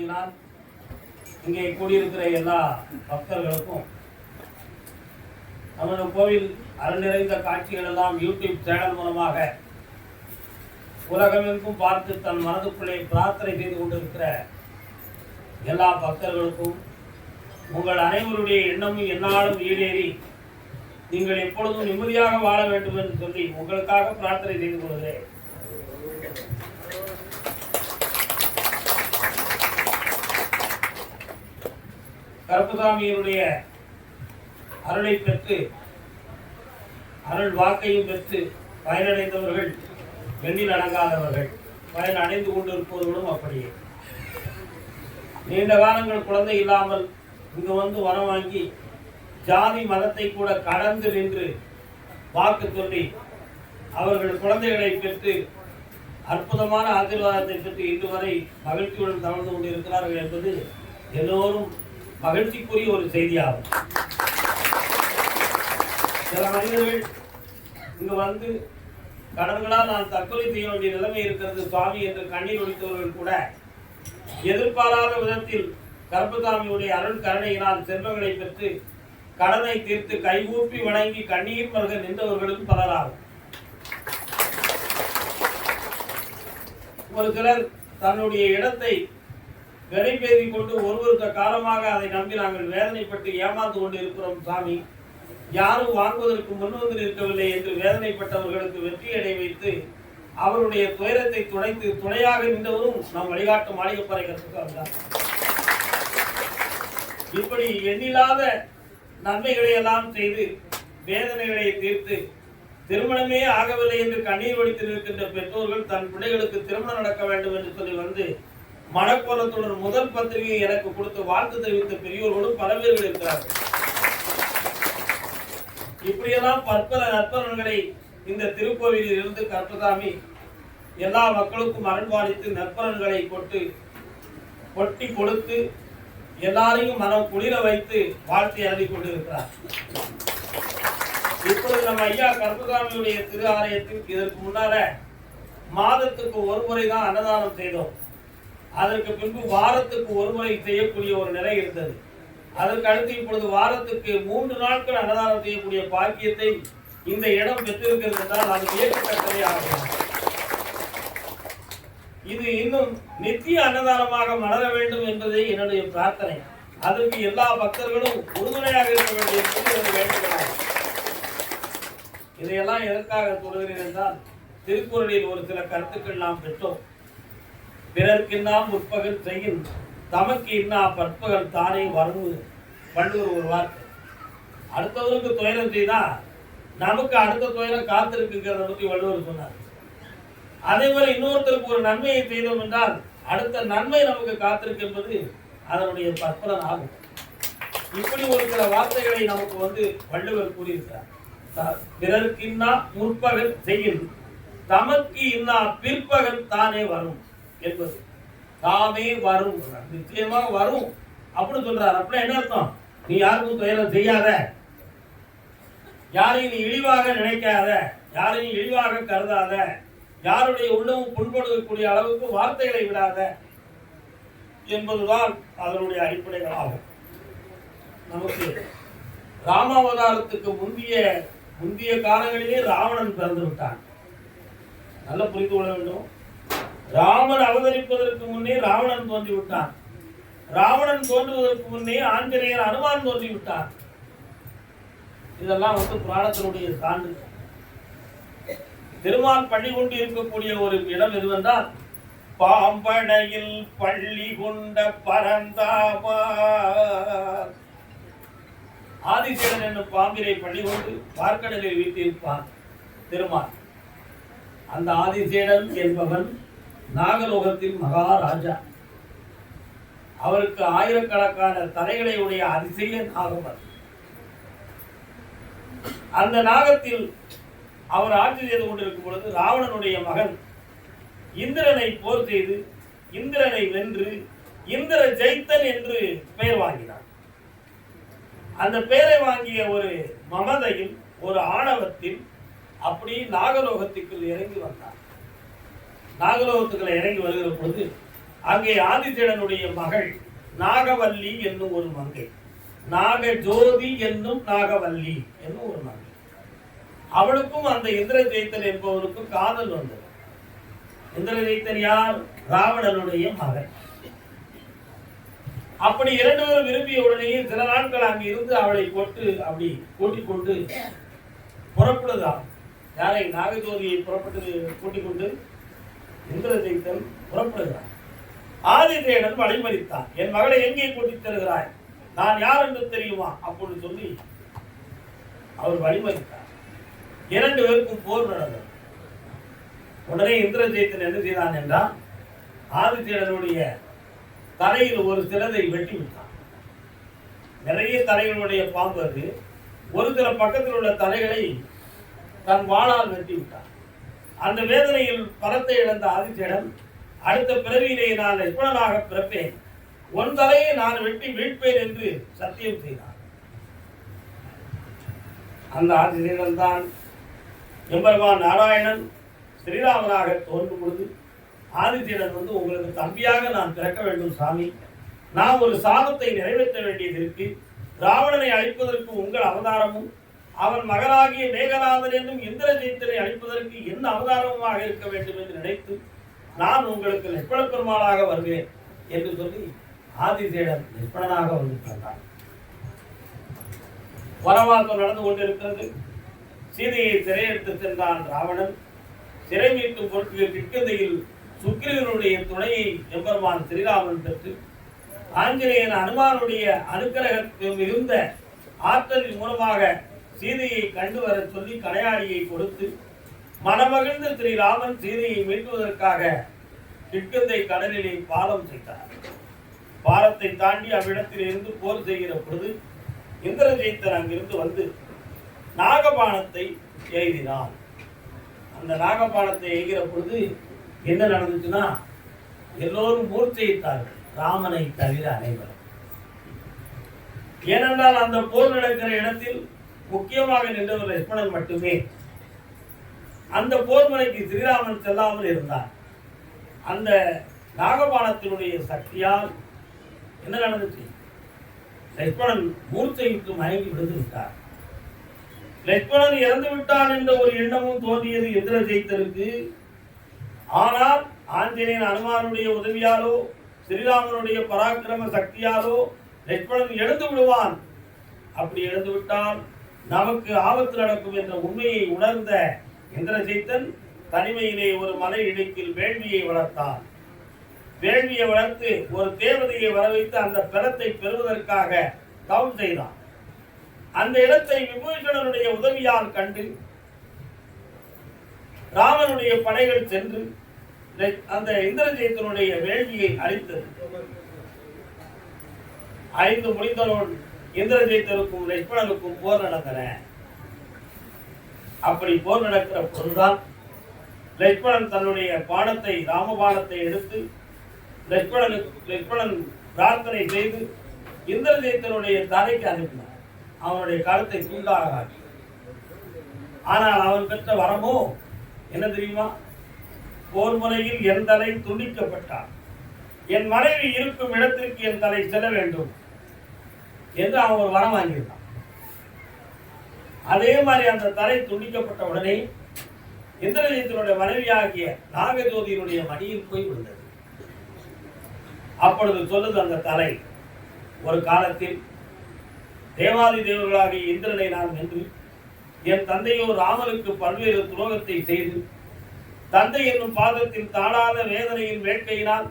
கருணையினால் இங்கே கூடியிருக்கிற எல்லா பக்தர்களுக்கும் நமது கோவில் அறநிறைந்த காட்சிகள் எல்லாம் யூடியூப் சேனல் மூலமாக உலகமெங்கும் பார்த்து தன் மனதுக்குள்ளே பிரார்த்தனை செய்து கொண்டிருக்கிற எல்லா பக்தர்களுக்கும் உங்கள் அனைவருடைய எண்ணமும் என்னாலும் ஈடேறி நீங்கள் எப்பொழுதும் நிம்மதியாக வாழ வேண்டும் என்று சொல்லி உங்களுக்காக பிரார்த்தனை செய்து கொள்கிறேன். கருப்பசாமியினுடைய அருளை பெற்று அருள் வாக்கையும் பெற்று பயனடைந்தவர்கள் வெண்ணில் அடங்காதவர்கள் பயன் அடைந்து கொண்டிருப்பவர்களும் அப்படியே. நீண்ட காலங்கள் குழந்தை இல்லாமல் இங்கு வந்து வரம் வாங்கி ஜாதி மதத்தை கூட கடந்து நின்று வாக்கு சொல்லி அவர்கள் குழந்தைகளை பெற்று அற்புதமான ஆசீர்வாதத்தை பெற்று இன்று வரை மகிழ்ச்சியுடன் தவழ்ந்து கொண்டிருக்கிறார்கள் என்பது எல்லோரும் மகிழ்ச்சிக்குரிய ஒரு செய்தியாகும். சில மனிதர்கள் இங்கு வந்து கடன்களால் நான் தற்கொலை செய்ய வேண்டிய நிலைமை இருக்கிறது சுவாமி என்று கண்ணீர் ஒழித்தவர்கள் கூட எதிர்பாராத விதத்தில் கருப்பசாமியுடைய அருள் கருணையினால் செல்வங்களை பெற்று கடனை தீர்த்து கைகூப்பி வணங்கி கண்ணீர் மருக நின்றவர்களும் பலராகும். ஒரு சிலர் தன்னுடைய இடத்தை விலை பேசி கொண்டு ஒருவருக்கு காலமாக அதை நம்பி நாங்கள் வேதனைப்பட்டு ஏமாந்து கொண்டு இருக்கிறோம் சாமி. யாரும் வாங்குவதற்கு முன்வந்து நிற்கவில்லை என்று வேதனைப்பட்டவர்களுக்கு வெற்றி அடை வைத்து அவருடைய துயரத்தை துடைத்து துணையாக நின்றவரும் நம் வழிகாட்டு மாளிகைப்பறை கற்றுக்கார் இப்படி எண்ணில்லாத நன்மைகளை எல்லாம் செய்து வேதனைகளை தீர்த்து திருமணமே ஆகவில்லை என்று கண்ணீர் வடித்து நிற்கின்ற பெற்றோர்கள் தன் பிள்ளைகளுக்கு திருமணம் நடக்க வேண்டும் என்று சொல்லி வந்து மனக்கோலத்துடன் முதல் பத்திரிகையை எனக்கு கொடுத்து வாழ்த்து தெரிவித்த பெரியோர்களும் பல பேர்கள் இருக்கிறார்கள். இப்படியெல்லாம் பற்பல நற்பலன்களை இந்த திருக்கோவிலில் இருந்து கற்பதாமி எல்லா மக்களுக்கும் அரண்வாளித்து நற்பலன்களை கொட்டு கொட்டி கொடுத்து எல்லாரையும் மனம் குளிர வைத்து வாழ்த்தி எழுதி கொண்டிருக்கிறார். இப்பொழுது நம்ம ஐயா கற்பதாமியுடைய திரு ஆலயத்தில் இதற்கு முன்னால மாதத்துக்கு ஒரு முறை தான் அன்னதானம் செய்தோம். அதற்கு பின்பு வாரத்துக்கு ஒரு முறை செய்யக்கூடிய ஒரு நிலை இருந்தது. அதற்கு அடுத்து இப்பொழுது வாரத்துக்கு மூன்று நாட்கள் அன்னதானம் செய்யக்கூடிய பாக்கியத்தை இந்த இடம் பெற்றிருக்கிறது என்றால் அது வியக்கத்தக்கதே ஆகும். இது இன்னும் நித்திய அன்னதானமாக மலர வேண்டும் என்பதே என்னுடைய பிரார்த்தனை. அதற்கு எல்லா பக்தர்களும் உறுதுணையாக இருக்க வேண்டிய என்பது எனது இதையெல்லாம் எதற்காக சொல்கிறேன் என்றால் திருக்குறளில் ஒரு சில கருத்துக்கள் நாம் பெற்றோம். பிறர்க்கின்னாம் முற்பகல் செய்யும் தமக்கு இன்னா பற்பகல் தானே வரும் வள்ளுவர் ஒரு வார்த்தை. அடுத்தவருக்கு துயரம் செய்தா நமக்கு அடுத்த துயரம் காத்திருக்குங்கிறத பற்றி வள்ளுவர் சொன்னார். அதே போல இன்னொருத்தருக்கு ஒரு நன்மையை செய்தோம் என்றால் அடுத்த நன்மை நமக்கு காத்திருக்கு என்பது அதனுடைய பற்பலன் ஆகும். இப்படி ஒரு சில வார்த்தைகளை நமக்கு வந்து வள்ளுவர் கூறியிருக்கிறார். பிறருக்கு இன்னா முற்பகல் செய்யும் தமக்கு இன்னா பிற்பகல் தானே வரும். என்பது தாமே வரும். நிச்சயமா வரும். அப்படின்னு சொல்றார். அப்படின்னா என்ன அர்த்தம்? நீ யாருக்கும் துயரம் செய்யாத. யாரையும் நீ இழிவாக நினைக்காத. யாரையும் இழிவாக கருதாத. யாருடைய உள்ளமும் புண்படுத்தக்கூடிய அளவுக்கு வார்த்தைகளை விடாத என்பதுதான் அதனுடைய அடிப்படைகள் ஆகும் நமக்கு ராமாவதாரத்துக்கு முந்தைய முந்தைய காலங்களிலே ராவணன் பிறந்து விட்டான். நல்லா புரிந்து கொள்ள வேண்டும். ராமன் அவதரிப்பதற்கு முன்னே ராவணன் தோன்றி விட்டான் ராவணன் தோன்றுவதற்கு முன்னே ஆஞ்சநேயர் அனுமான் தோன்றிவிட்டார். இதெல்லாம் வந்து புராணத்தினுடைய சான்று. திருமால் பள்ளி கொண்டு இருக்கக்கூடிய ஒரு இடம் எதுவென்றால் பாம்பனையில் பள்ளி கொண்ட பரந்தாமார் ஆதிசேடன் என்னும் பாம்பினை பள்ளி கொண்டு பார்க்கடலில் வீட்டிருப்பான் திருமால் அந்த ஆதிசேடன் என்பவன் நாகலோகத்தின் மகாராஜா. அவருக்கு ஆயிரக்கணக்கான தலைகளை உடைய அதிசய நாகமர் அந்த நாகத்தில் அவர் ஆட்சி செய்து கொண்டிருக்கும் பொழுது ராவணனுடைய மகன் இந்திரனை போர் செய்து இந்திரனை வென்று இந்திர ஜெயித்தன் என்று பெயர் வாங்கினார் அந்த பெயரை வாங்கிய ஒரு மமதையில் ஒரு ஆணவத்தில் அப்படி நாகலோகத்துக்குள் இறங்கி வந்தார் நாகலோகத்துக்குள்ள இறங்கி வருகிற பொழுது அங்கே ஆதிசேடனுடைய மகள் நாகவல்லி என்னும் ஒரு மங்கை. நாக ஜோதி என்னும் நாகவல்லி என்னும் ஒரு மங்கை. அவளுக்கும் அந்த இந்திரஜெயித்தன் என்பவருக்கும் காதல் வந்தது இந்திரஜெயித்தன் யார்? ராவணனுடைய மகன். அப்படி இரண்டு பேரும் விரும்பிய உடனேயே சில நாட்கள் அங்கு இருந்து அவளை போட்டு அப்படி கூட்டிக் கொண்டு புறப்படுதா யாரை? நாகஜோதியை புறப்பட்டு கூட்டிக் கொண்டு இந்திரஜித்தன் புறப்படுகிறார். ஆதிதேயன் வழிமறித்தான். என் மகளை எங்கே கூட்டித் தருகிறாய்? நான் யார் என்று தெரியுமா? அப்படின்னு சொல்லி அவர் வழிமறித்தார். இரண்டு பேருக்கும் போர் நடந்தது. உடனே இந்திரஜித்தன் என்ன செய்தான் என்றால் ஆதித்யனுடைய தலையில் ஒரு சிறதை வெட்டி விட்டான் நிறைய தலைகளுடைய பாம்பு அது. ஒரு சில பக்கத்தில் உள்ள தலைகளை தன் வாழால் வெட்டி விட்டான் அந்த வேதனையில் பலத்தை இழந்த ஆதித்யன் அடுத்த பிறவியிலே நான் லட்சுமணனாக பிறப்பேன். உன் தலையை நான் வெட்டி மீட்பேன் என்று சத்தியம் செய்தான். அந்த ஆதித்யன் தான் எம்பெருமான் நாராயணன் ஸ்ரீராமனாக தோன்றும் பொழுது ஆதித்யன் வந்து உங்களுக்கு தம்பியாக நான் பிறக்க வேண்டும் சாமி. நான் ஒரு சாபத்தை நிறைவேற்ற வேண்டியது இருக்கு. ராவணனை அழிப்பதற்கு உங்கள் அவதாரமும் அவன் மகனாகிய மேகநாதன் என்னும் இந்திரஜித்தனை அழிப்பதற்கு என்ன அவதாரமாக இருக்க வேண்டும் என்று நினைத்து நான் உங்களுக்கு லட்சுமண பெருமாளாக வருவேன் என்று சொல்லி ஆதிசேடன் லட்சுமணனாக வந்து பிறந்தான் வனவாசம் நடந்து கொண்டிருக்கிறது. சீதையை சிறையெடுத்து சென்றான் ராவணன். சிறை மீட்டும் பொருட்கள் கிட்கதையில் சுக்கிரனுடைய துணையை எம்பெருமான் ஸ்ரீராமன் பெற்று ஆஞ்சநேயன் அனுமானுடைய அனுக்கிரகத்தில் மிகுந்த ஆற்றலின் மூலமாக சீதையை கண்டு வர சொல்லி கடையாடியை கொடுத்து மனமகிழ்ந்த ஸ்ரீராமன் சீதையை மீட்டுவதற்காக கிட்கந்தை கடலிலே பாலம் செய்தார். பாலத்தை தாண்டி அவ்விடத்தில் இருந்து போர் செய்கிற பொழுது இந்திரஜெயித்தன் அங்கிருந்து வந்து நாகபானத்தை எய்தினான். அந்த நாகபானத்தை எய்கிற பொழுது என்ன நடந்துச்சுன்னா எல்லோரும் மூர்ச்சையிட்டார்கள். ராமனை தவிர அனைவரும். ஏனென்றால் அந்த போர் நடக்கிற இடத்தில் முக்கியமாக நின்றவர் லட்சுமணன் மட்டுமே. அந்த போர்மலைக்கு ஸ்ரீராமன் செல்லாமல் இருந்தார். அந்த நாகபானத்தினுடைய சக்தியால் என்ன நடந்துச்சு? லட்சுமணன் மூர்த்தைக்கு மயங்கி விழுந்து விட்டார். லட்சுமணன் இறந்து விட்டான் என்ற ஒரு எண்ணமும் தோன்றியது இந்திரஜெயித்தருக்கு ஆனால் ஆஞ்சநேயன் அனுமானுடைய உதவியாலோ ஸ்ரீராமனுடைய பராக்கிரம சக்தியாலோ லட்சுமணன் எழுந்து விடுவான். அப்படி எழுந்து விட்டால் நமக்கு ஆபத்து நடக்கும் என்ற உண்மையை உணர்ந்த இந்திரஜித்தன் தனிமையிலே ஒரு மலை இடுக்கில் வேள்வியை வளர்த்தான். வேள்வியை வளர்த்து ஒரு தேவதையை வரவைத்து அந்த பிணத்தை பெறுவதற்காக தவம் செய்தான். அந்த இடத்தை விபூஷணனுடைய உதவியால் கண்டு ராமனுடைய படைகள் சென்று அந்த இந்திரஜித்தனுடைய வேள்வியை அழித்தது. ஐந்து முடிந்தனோடு இந்திரஜித்தருக்கும் லட்சுமணனுக்கும் போர் நடந்தன. அப்படி போர் நடக்கிற பொழுதுதான் லட்சுமணன் தன்னுடைய பானத்தை ராமபானத்தை எடுத்து லட்சுமணனுக்கு லட்சுமணன் பிரார்த்தனை செய்து இந்திரஜித்தனுடைய தலைக்கு அனுப்பினார் அவனுடைய காலத்தை துண்டாக ஆனால் அவன் பெற்ற வரமோ என்ன தெரியுமா? போர் முறையில் என் தலை துண்டிக்கப்பட்டான். என் மனைவி இருக்கும் இடத்திற்கு என் தலை செல்ல வேண்டும். என்று அவன் ஒரு வரம் வாங்கியிருக்கான். அதே மாதிரி அந்த தலை துண்டிக்கப்பட்ட உடனே இந்திரஜித்தினுடைய மனைவியாகிய நாகஜோதியினுடைய மடியில் போய் விழுந்தது. அப்பொழுது சொல்லுது அந்த தலை ஒரு காலத்தில் தேவாதி தேவர்களாகிய இந்திரனை நான் நின்று என் தந்தையோ ராமனுக்கு பல்வேறு துரோகத்தை செய்து தந்தை என்னும் பாதத்தில் தாழாத வேதனையின் வேட்கையினால்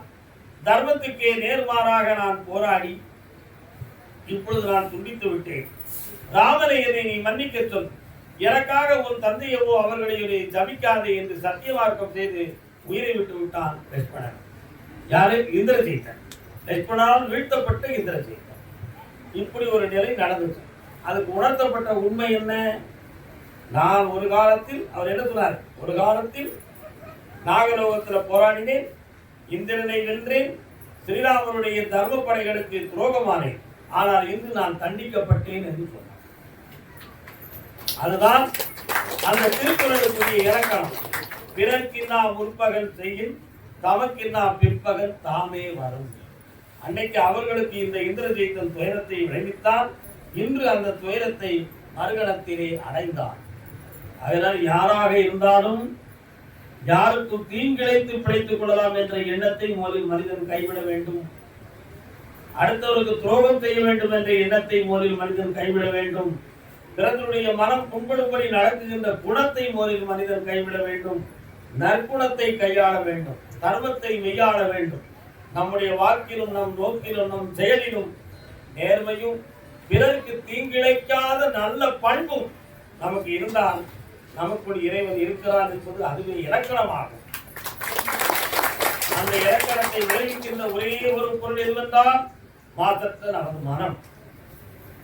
தர்மத்துக்கே நேர்மாறாக நான் போராடி இப்பொழுது நான் துண்டித்து விட்டேன். ராமனை என்னை நீ மன்னிக்க சொல். எனக்காக உன் தந்தையவோ அவர்களை ஜபிக்காதே என்று சத்தியமார்க்கம் செய்து உயிரை விட்டு விட்டான் லட்சுமணன். யாரு? இந்திரஜெயித்தன் லட்சுமணால் வீழ்த்தப்பட்டு இந்திரஜெயித்தன் இப்படி ஒரு நிலை நடந்துச்சு. அதுக்கு உணர்த்தப்பட்ட உண்மை என்ன? நான் ஒரு காலத்தில் அவர் என்ன சொன்னார்? ஒரு காலத்தில் நாகலோகத்தில் போராடினேன் இந்திரனை வென்றேன் ஸ்ரீராமனுடைய தர்ம படைகளுக்கு துரோகமானேன். ஆனால் இன்று நான் தண்டிக்கப்பட்டேன் என்று சொன்னார். அதுதான் அந்த திருக்குறளுக்குரிய இலக்கணம். பிறர்க்கின்னா முற்பகல் செய்யும் தமக்கின்னா பிற்பகல் தாமே வரும். அன்னைக்கு அவர்களுக்கு இந்த இந்திரஜெயித்தன் துயரத்தை விளைவித்தால் இன்று அந்த துயரத்தை மறுகணத்திலே அடைந்தான். அதனால் யாராக இருந்தாலும் யாருக்கும் தீங்கிழைத்து பிழைத்துக் கொள்ளலாம் என்ற எண்ணத்தை முதலில் மனிதன் கைவிட வேண்டும். அடுத்தவருக்கு துரோகம் செய்ய வேண்டும் என்ற எண்ணத்தை முதலில் மனிதன் கைவிட வேண்டும். பிறந்தனுடைய மனம் கும்பிடும்படி நடக்குகின்ற குணத்தை முதலில் மனிதன் கைவிட வேண்டும். நற்குணத்தை கையாள வேண்டும். தர்மத்தை மெய்யாள வேண்டும். நம்முடைய வாக்கிலும் நம் நோக்கிலும் நம் செயலிலும் நேர்மையும் பிறருக்கு தீங்கிழைக்காத நல்ல பண்பும் நமக்கு இருந்தால் நமக்குள் இறைவன் இருக்கிறார் என்பது அதுவே இலக்கணமாகும். அந்த இலக்கணத்தை விளைவிக்கின்ற ஒரே ஒரு பொருள் எதுவென்றால் மாற்றத்தில் நமது மனம்.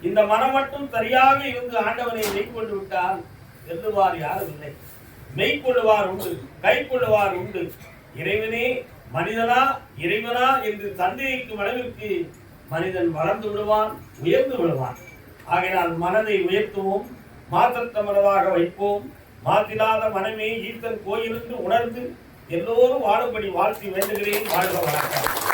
இந்த மனம் மட்டும் சரியாக இருந்து ஆண்டவனை மெய்க்கொண்டு விட்டால் செல்லுவார் யாரும் இல்லை. மெய்க்கொள்ளுவார் உண்டு கை கொள்ளுவார் உண்டு. இறைவனே மனிதனா இறைவனா என்று சந்தேகிக்கும் அளவிற்கு மனிதன் வளர்ந்து விடுவான் உயர்ந்து விடுவான். ஆகையினால் மனதை உயர்த்துவோம் மாற்றத்த மனதாக வைப்போம். மாற்றிலாத மனமே ஈர்த்தன் கோயிலுக்கு உணர்ந்து எல்லோரும் வாழும்படி வாழ்த்தி வேண்டுகிறேன் வாழ்க வணக்கம்